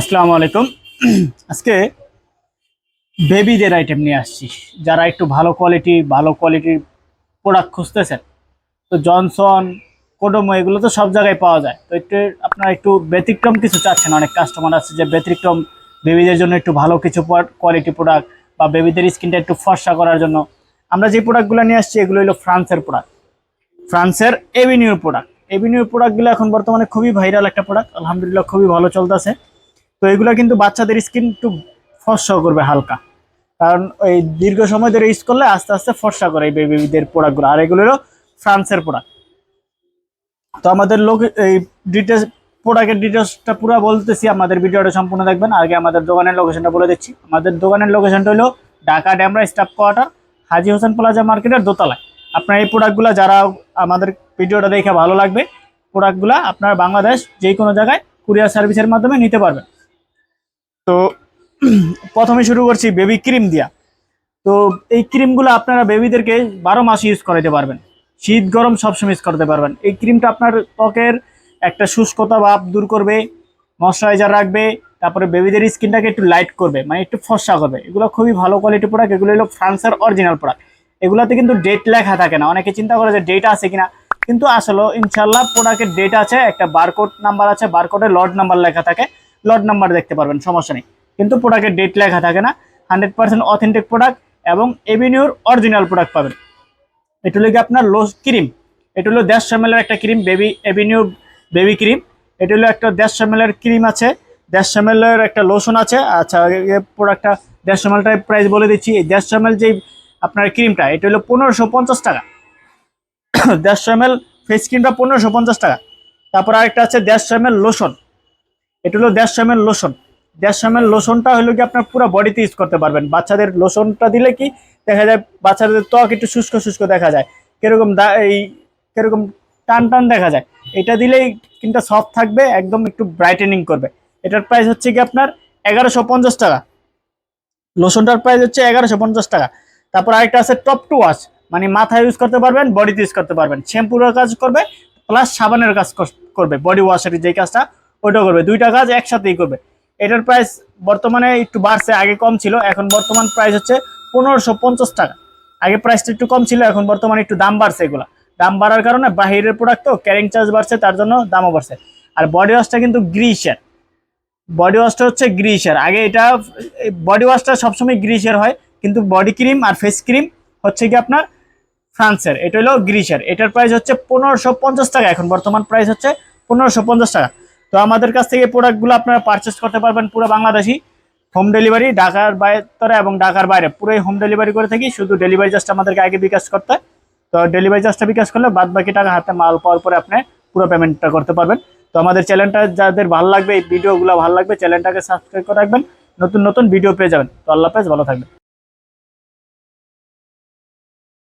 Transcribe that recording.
আসসালামু আলাইকুম। আজকে বেবিদের আইটেম নিয়ে আসছি। যারা একটু ভালো কোয়ালিটি ভালো কোয়ালিটির প্রোডাক্ট খুঁজতেছেন, তো জনসন কোডোমো এগুলো তো সব জায়গায় পাওয়া যায়। তো একটু আপনারা একটু ব্যতিক্রম কিছু চাচ্ছেন। অনেক কাস্টমার আছে যে ব্যতিক্রম বেবিদের জন্য একটু ভালো কিছু কোয়ালিটি প্রোডাক্ট বা বেবিদের স্কিনটা একটু ফর্সা করার জন্য। আমরা যে প্রোডাক্টগুলো নিয়ে আসছি, এগুলো হলো ফ্রান্সের প্রোডাক্ট ফ্রান্সের এভিনিউর প্রোডাক্ট এভিনিউর প্রোডাক্টগুলো এখন বর্তমানে খুবই ভাইরাল একটা প্রোডাক্ট আলহামদুলিল্লাহ খুবই ভালো চলতেছে। তো এগুলো কিন্তু বাচ্চাদের স্কিন একটু ফর্সা করবে হালকা। কারণ ওই দীর্ঘ সময় ধরে ইউজ করলে আস্তে আস্তে ফর্সা করে এই বেবিদের প্রোডাক্টগুলো আর এগুলো হলো ফ্রান্সের প্রোডাক্ট তো আমাদের লোক এই ডিটেলস প্রোডাক্টের ডিটেলসটা পুরো বলতেছি। আমাদের ভিডিওটা সম্পূর্ণ দেখবেন। আগে আমাদের দোকানের লোকেশনটা বলে দিচ্ছি। আমাদের দোকানের লোকেশনটা হলো Dhaka Demra staff quarter Haji Hossain plaza মার্কেটের দোতলায়। আপনার এই প্রোডাক্টগুলো যারা আমাদের ভিডিওটা দেখে ভালো লাগবে প্রোডাক্টগুলো আপনার বাংলাদেশ যে কোনো জায়গায় কুরিয়ার সার্ভিসের মাধ্যমে নিতে পারবেন। তো প্রথমে শুরু করছি বেবি ক্রিম দিয়া। তো এই ক্রিমগুলো আপনারা বেবিদেরকে বারো মাস ইউজ করাতে পারবেন। শীত, গরম সবসময় ইউজ করতে পারবেন। এই ক্রিমটা আপনার ত্বকের একটা শুষ্কতা ভাব দূর করবে ময়শ্চারাইজার রাখবে, তারপরে বেবিদের স্কিনটাকে একটু লাইট করবে মানে একটু ফর্সা করবে। এগুলো খুবই ভালো কোয়ালিটি প্রোডাক্ট এগুলো হলো ফ্রান্সের অরিজিনাল প্রোডাক্ট এগুলোতে কিন্তু ডেট লেখা থাকে না। অনেকে চিন্তা করে যে ডেট আছে কিনা। কিন্তু আসলে ইনশাল্লাহ প্রোডাক্টের ডেট আছে, একটা বারকোড নাম্বার আছে বারকোডে লট নাম্বার লেখা থাকে। লট নাম্বার দেখতে পারবেন, সমস্যা নেই। কিন্তু প্রোডাক্টের ডেট লেখা থাকে না হান্ড্রেড পার্সেন্ট অথেন্টিক প্রোডাক্ট এবং এভিনিউর অরিজিনাল প্রোডাক্ট পাবেন। এটা হলো আপনার লো ক্রিম এটা হলো দেড়শো এম একটা cream baby Aveeno baby cream এটা হলো একটা দেড়শো এম ক্রিম আছে, দেড়শো এম একটা লোশন আছে। আচ্ছা প্রোডাক্টটা দেড়শো এম এলটার প্রাইস বলে দিচ্ছি। এই দেড়শো এম যে আপনার ক্রিমটা এটা হলো পনেরোশো পঞ্চাশ টাকা। দেড়শো এম ফেস ক্রিমটা পনেরোশো পঞ্চাশ টাকা। তারপর আরেকটা আছে দেড়শো এম লোশন এটা হলো দেড়শো এম লোশন দেড়শো এম লোশনটা হলো কি আপনার পুরো বডিতে ইউজ করতে পারবেন। বাচ্চাদের লোশনটা দিলে কি দেখা যায় বাচ্চাদের ত্বক একটু শুষ্ক শুষ্ক দেখা যায়। কীরকম এই কীরকম টান টান দেখা যায়। এটা দিলেই কিন্তু সফট থাকবে, একদম একটু ব্রাইটেনিং করবে। এটার প্রাইস হচ্ছে কি আপনার এগারোশো পঞ্চাশ টাকা। লোশনটার প্রাইস হচ্ছে এগারোশো পঞ্চাশ টাকা। তারপর আরেকটা আছে টপ টু ওয়াশ মানে মাথায় ইউজ করতে পারবেন বডিতে ইউজ করতে পারবেন। শ্যাম্পুর কাজ করবে প্লাস সাবানের কাজ কর- করবে। বডি ওয়াশের যে কাজটা ওইটা করবে। দুইটা কাজ একসাথেই করবে। এটার প্রাইস বর্তমানে একটু বাড়ছে, আগে কম ছিল, এখন বর্তমান প্রাইস হচ্ছে পনেরোশো পঞ্চাশ টাকা। আগে প্রাইসটা একটু কম ছিল, এখন বর্তমানে একটু দাম বাড়ছে এগুলা। দাম বাড়ার কারণে বাহিরের প্রোডাক্ট তো ক্যারিং চার্জ বাড়ছে, তার জন্য দামও বাড়ছে। আর বডি ওয়াশটা কিন্তু গ্রিসের বডি ওয়াশটা হচ্ছে গ্রিসের আগে এটা বডি ওয়াশটা সবসময় গ্রিসের হয়, কিন্তু বডি ক্রিম আর ফেস ক্রিম হচ্ছে কি আপনার ফ্রান্সের এটা হলো গ্রিসের এটার প্রাইস হচ্ছে পনেরোশো টাকা, এখন বর্তমান প্রাইস হচ্ছে পনেরোশো টাকা। তো আমাদের কাছ থেকে প্রোডাক্টগুলো আপনারা পারচেস করতে পারবেন পুরো বাংলাদেশি। হোম ডেলিভারি ঢাকার বাইরে এবং ঢাকার বাইরে। পুরোই হোম ডেলিভারি করে থাকি, শুধু ডেলিভারি জাস্ট আমাদেরকে আগে বিকাশ করতে তো ডেলিভারি চার্জটা বিকাশ করলে বাদ বাকি টাকা হাতে মাল পাওয়ার পরে আপনি পুরো পেমেন্টটা করতে পারবেন। তো আমাদের চ্যানেলটা যাদের ভালো লাগবে, এই ভিডিওগুলো ভালো লাগবে চ্যানেলটাকে সাবস্ক্রাইব করে রাখবেন। নতুন নতুন ভিডিও পেয়ে যাবেন। তো আল্লাহ পেজ ভালো থাকবেন।